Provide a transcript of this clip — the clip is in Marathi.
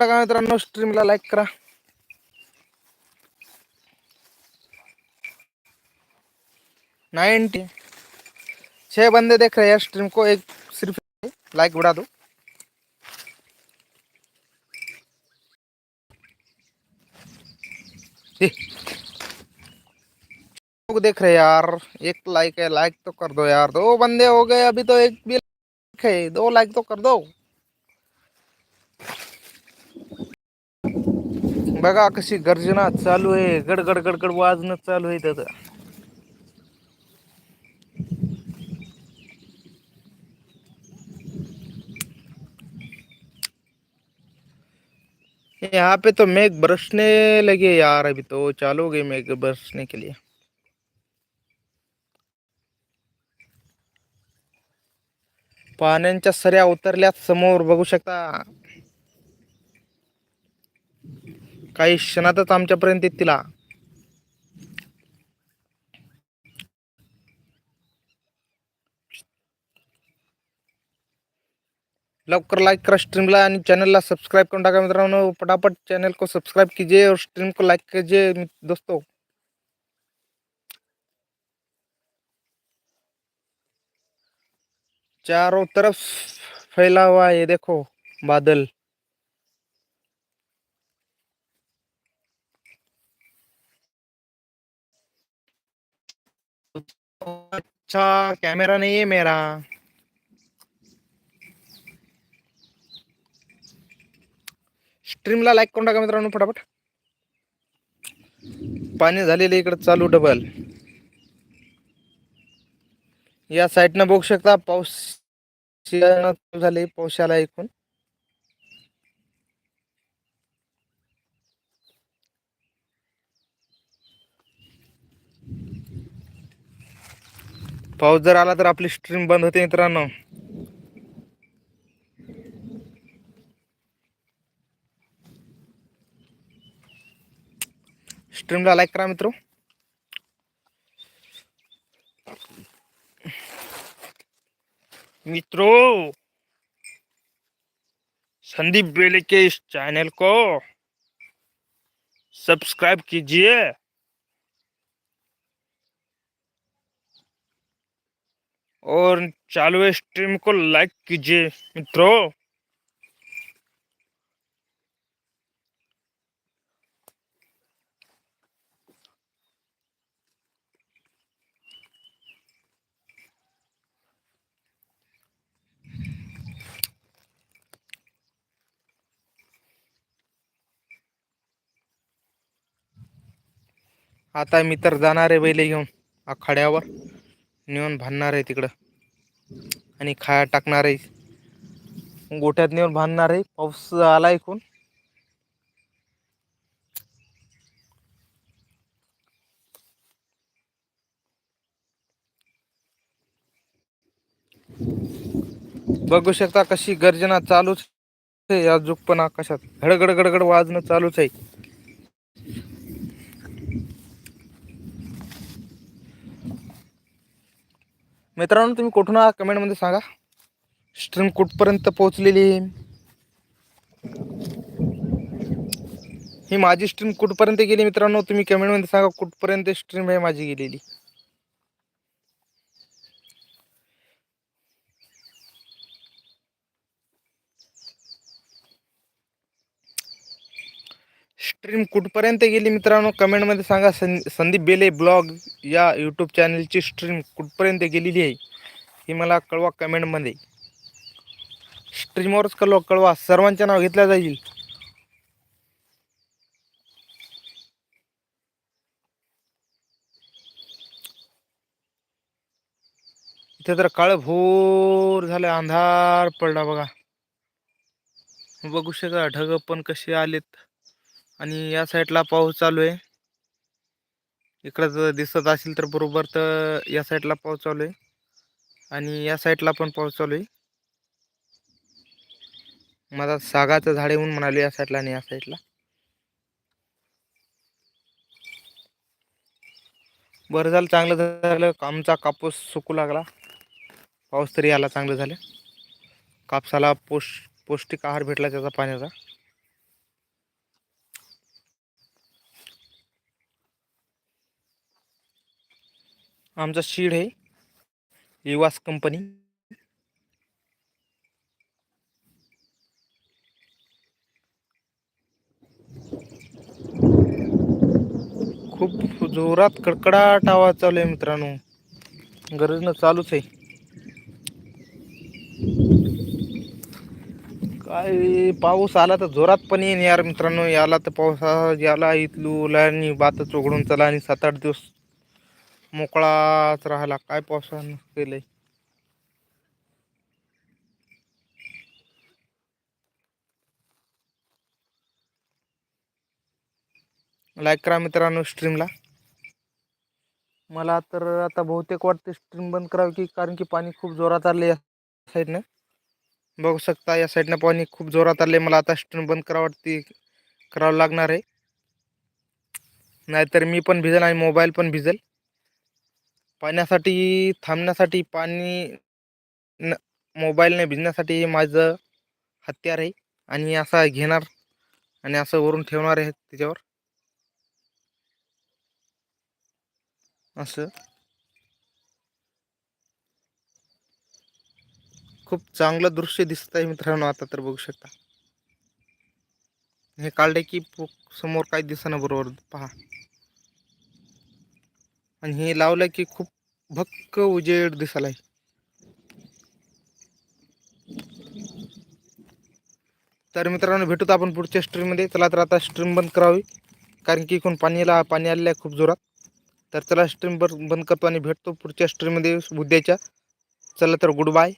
टाका मित्रांनो स्ट्रीमला लाईक करा नाइनटी छह बंदे देख रहे हैं स्ट्रीम को, एक सिर्फ़ लाइक उड़ा दो। देख रहे यार, एक लाइक है लाइक तो कर दो यार। दो बंदे हो गए, अभी तो एक भी लाइक है दो लाइक तो कर दो बघा कशी गर्जना चालू आहे. गडगड गडगड वाजणं चालू आहे त्याचं. यहाँ पे तो मेघ बरसने लगे यार. अभी तो चालू हो गए मेघ बरसने के लिए. पाण्याच्या सऱ्या उतरल्यात समोर. बघू शकता. काही क्षणातच आमच्यापर्यंत तिला लवकर लाइक करा स्ट्रीमला आणि चॅनलला सबस्क्राईब करून टाका मित्रांनो. पटापट चॅनल को सब्सक्राइब कीजिए और स्ट्रीम को लाइक कीजिए दोस्तों. चारों तरफ फैला हुआ है ये देखो बादल। अच्छा कैमरा नहीं है मेरा। स्ट्रीमला लाईक करून टाका मित्रांनो फटाफट। पाणी झालेलं इकडे चालू डबल या साईडनं बघू शकता पाऊस झाले पावसाला ऐकून पाऊस जर आला तर आपली स्ट्रीम बंद होते मित्रांनो. स्ट्रीमला लाईक करा मित्रो. मित्रों, संदीप बेले के इस चैनल को सब्सक्राइब कीजिए। और चालू स्ट्रीम को लाइक कीजिए मित्रों। आता मी तर जाणार आहे बैले घेऊन आखाड्यावर. नेऊन भांडणार आहे तिकडं. आणि खाया टाकणार आहे. गोठ्यात नेऊन बांधणार आहे. पाऊस आला ऐकून बघू शकता कशी गर्जना चालूच आहे. अजूक पण आकाशात. घडगड गडगड वाजणं चालूच आहे. मित्रांनो तुम्ही कुठून आहात? कमेंटमध्ये सांगा. स्ट्रीम कुठपर्यंत पोहोचलेली? ही माझी स्ट्रीम कुठपर्यंत गेली मित्रांनो? तुम्ही कमेंटमध्ये सांगा कुठपर्यंत स्ट्रीम आहे माझी गेलेली. स्ट्रीम कुठपर्यंत गेली मित्रांनो? कमेंटमध्ये सांगा. सं संदीप बेले ब्लॉग या यूट्यूब चॅनलची स्ट्रीम कुठपर्यंत गेलेली आहे? ही मला कळवा कमेंटमध्ये. स्ट्रीमवरच कळवा कळवा. सर्वांचे नाव घेतल्या जाईल. इथे तर काळ भोर झालं अंधार पडला बघा. बघू शकता ढग पण कसे आलेत. आणि या साईडला पाऊस चालू आहे. इकडं जर दिसत असेल तर बरोबर तर या साईडला पाऊस चालू आहे. आणि या साईडला पण पाऊस चालू आहे. माझा सागाचं झाड येऊन म्हणाले या साईडला आणि या साईडला. बरं झालं चांगलं झालं. आमचा कापूस सुकू लागला. पाऊस तरी आला चांगलं झालं. कापसाला पोष पौष्टिक आहार भेटला त्याचा पाण्याचा. आमचा शीड आहे. युवास कंपनी. खूप जोरात कडकडाट आवाज चालू आहे मित्रांनो. गरजनं चालूच आहे. काय पाऊस आला तर जोरात पण येईन यार मित्रांनो. याला तर पाऊस याला इथलू आणि बातच उघडून चला आणि सात आठ दिवस मोकळाच राहिला. काय पावसानं केलंय लाईक करा मित्रांनो स्ट्रीमला मला तर आता बहुतेक वाटते स्ट्रीम बंद करावी की कारण की पाणी खूप जोरात आले या साईडनं बघू शकता या साईडनं पाणी खूप जोरात आले मला आता स्ट्रीम बंद करावं वाटते करावं लागणार आहे. नाहीतर मी पण भिजेल आणि मोबाईल पण भिजेल. पाण्यासाठी थांबण्यासाठी पाणी न मोबाईलने भिजण्यासाठी माझं हत्यार आहे. आणि असा घेणार आणि असं वरून ठेवणार आहे त्याच्यावर. असं. खूप चांगलं दृश्य दिसत आहे मित्रांनो आता तर बघू शकता. हे काढले की समोर काही दिसना बरोबर. पहा. आणि हे लावलं की खूप भक्क उजेड दिसायला तर मित्रांनो भेटूत आपण पुढच्या स्ट्रीममध्ये चला तर आता स्ट्रीम बंद करावी. कारण की इकडून पाणीला पाणी आलेलं आहे खूप जोरात. तर चला स्ट्रीम बंद करतो आणि भेटतो पुढच्या स्ट्रीममध्ये उद्याच्या. चला तर गुड बाय